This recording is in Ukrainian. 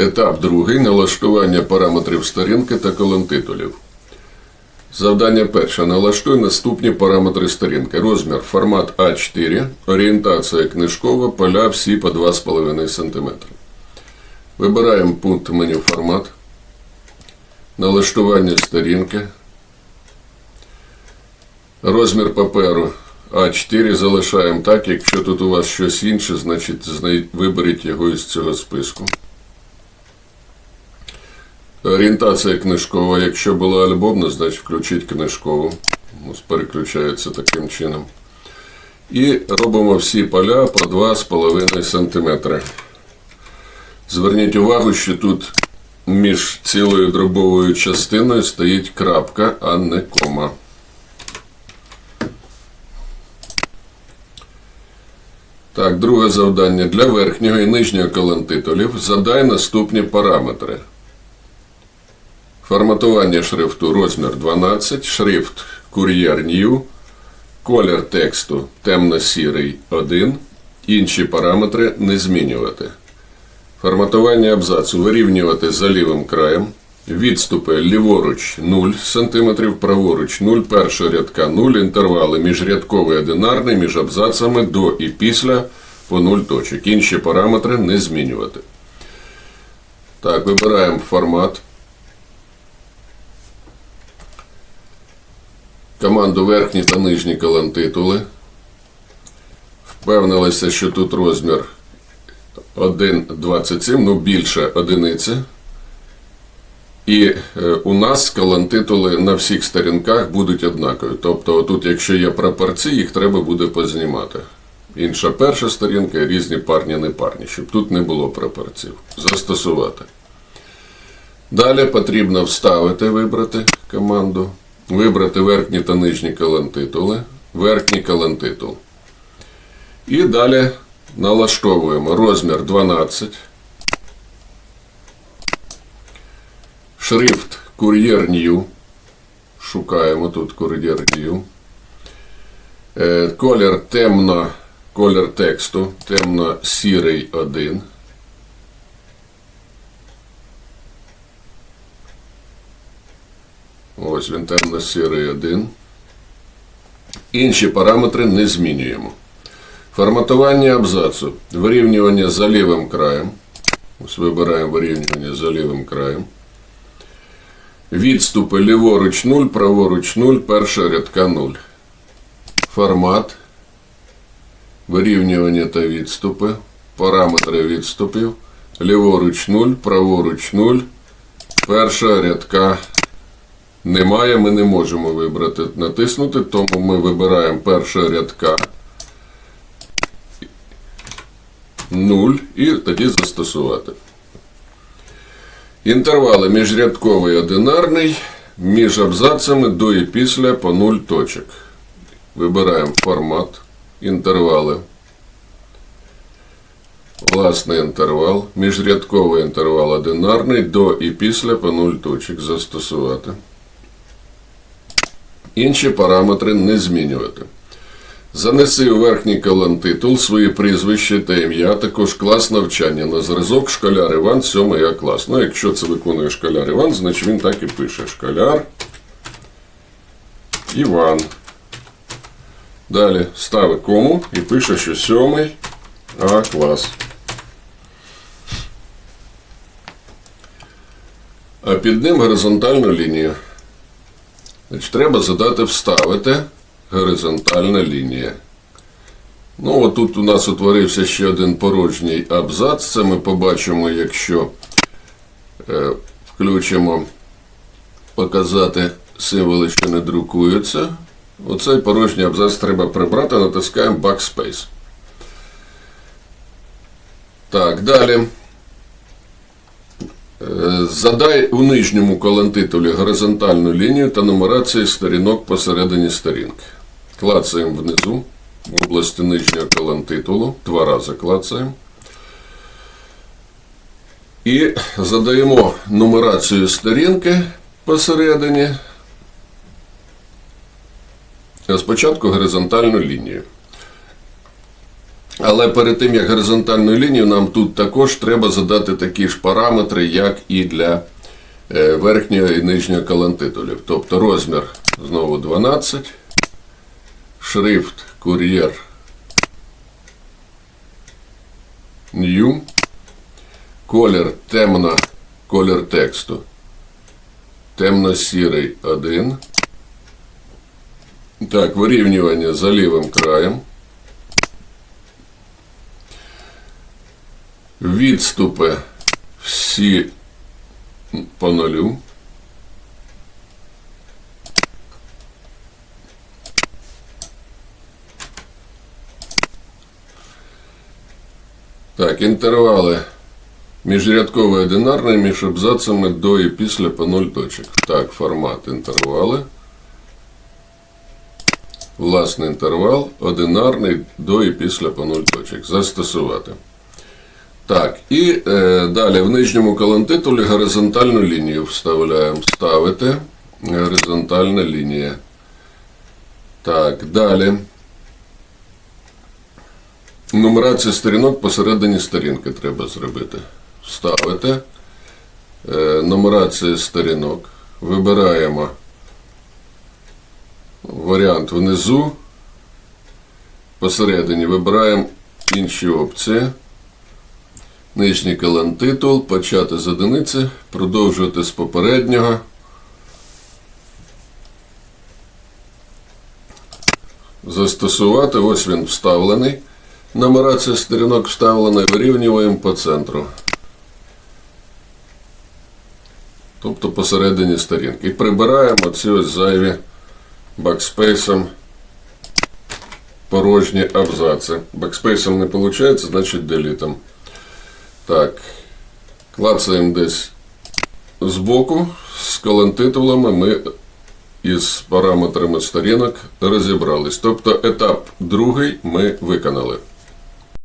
Етап другий налаштування параметрів сторінки та колонтитулів. Завдання перше. Налаштуй наступні параметри сторінки. Розмір, формат А4, орієнтація книжкова, поля всі по 2,5 см. Вибираємо пункт меню формат. Налаштування сторінки. Розмір паперу А4 залишаємо так. Якщо тут у вас щось інше, значить виберіть його із цього списку. Орієнтація книжкова. Якщо була альбомна, значить включіть книжкову. Ось переключається таким чином. І робимо всі поля по 2,5 см. Зверніть увагу, що тут між цілою дробовою частиною стоїть крапка, а не кома. Так, друге завдання. Для верхнього і нижнього колонтитулів задай наступні параметри. Форматування шрифту розмір 12, шрифт Courier New, колір тексту темно-сірий 1, інші параметри не змінювати. Форматування абзацу вирівнювати за лівим краєм. Відступи ліворуч 0 см, праворуч 0, першого рядка 0, інтервали міжрядковий одинарний між абзацами до і після по 0 точок. Інші параметри не змінювати. Так, вибираємо формат. Команду верхні та нижні колонтитули. Впевнилися, що тут розмір 1,27, ну більше одиниці. І е, у нас колонтитули на всіх сторінках будуть однакові. Тобто, тут, якщо є прапорці, їх треба буде познімати. Інша перша сторінка, різні парні, непарні, щоб тут не було прапорців. Застосувати. Далі потрібно вставити, вибрати команду, вибрати верхні та нижні колонтитули, верхній колонтитул. І далі налаштовуємо розмір 12. Шрифт Courier New. Шукаємо тут Courier New. Е, Колір темно, колір тексту темно-сірий 1. Ось він темно-сірий 1. Інші параметри не змінюємо. Форматування абзацу. Вирівнювання за лівим краєм. Ось вибираємо вирівнювання за лівим краєм. Відступи ліворуч 0, праворуч 0, перша рядка 0. Формат. Вирівнювання та відступи. Параметри відступів. Ліворуч 0, праворуч 0. Перша рядка немає, ми не можемо вибрати натиснути, тому ми вибираємо перша рядка 0 і тоді застосувати. Інтервали міжрядковий одинарний, між абзацами до і після по 0 точок. Вибираємо формат, інтервали. Власний інтервал, міжрядковий інтервал одинарний, до і після по 0 точок застосувати. Інші параметри не змінювати. Занеси у верхній колонтитул свої прізвище та ім'я, також клас навчання на зразок школяр Іван, 7 А клас. Ну, якщо це виконує школяр Іван, значить він так і пише. Школяр Іван. Далі ставить кому і пише, що 7 А клас. А під ним горизонтальну лінію. Значить, треба задати вставити горизонтальна лінія. Ну, от тут у нас утворився ще один порожній абзац. Це ми побачимо, якщо е, включимо показати символи, що не друкуються. Оцей порожній абзац треба прибрати, натискаємо Backspace. Так, далі. Задай у нижньому колонтитулі горизонтальну лінію та нумерацію сторінок посередині сторінки. Клацаємо внизу в області нижнього колонтитулу, два рази клацаємо. І задаємо нумерацію сторінки посередині. Спочатку горизонтальну лінію. Але перед тим, як горизонтальну лінію, нам тут також треба задати такі ж параметри, як і для е, верхнього і нижнього колонтитулів. Тобто розмір знову 12, шрифт кур'єр New, колір темно, колір тексту темно-сірий 1. Так, вирівнювання за лівим краєм. Відступи всі по нулю. Так, інтервали міжрядковий одинарний між абзацами до і після по 0 точок. Так, формат інтервали. Власний інтервал, одинарний до і після по 0 точок. Застосувати. Так, і е, далі в нижньому колонтитулі горизонтальну лінію вставляємо. Ставити. Горизонтальна лінія. Так, далі. Нумерація сторінок посередині сторінки треба зробити. Ставити. Е, нумерація сторінок. Вибираємо варіант внизу. Посередині вибираємо інші опції. Нижній колонтитул, почати з одиниці, продовжувати з попереднього. Застосувати, ось він вставлений. Нумерація сторінок вставлена, вирівнюємо по центру. Тобто посередині сторінки. І прибираємо ці ось зайві бакспейсом порожні абзаци. Бакспейсом не виходить, значить делітом. Так. Клацаємо десь збоку. З колонтитулами ми із параметрами сторінок розібрались. Тобто етап другий ми виконали.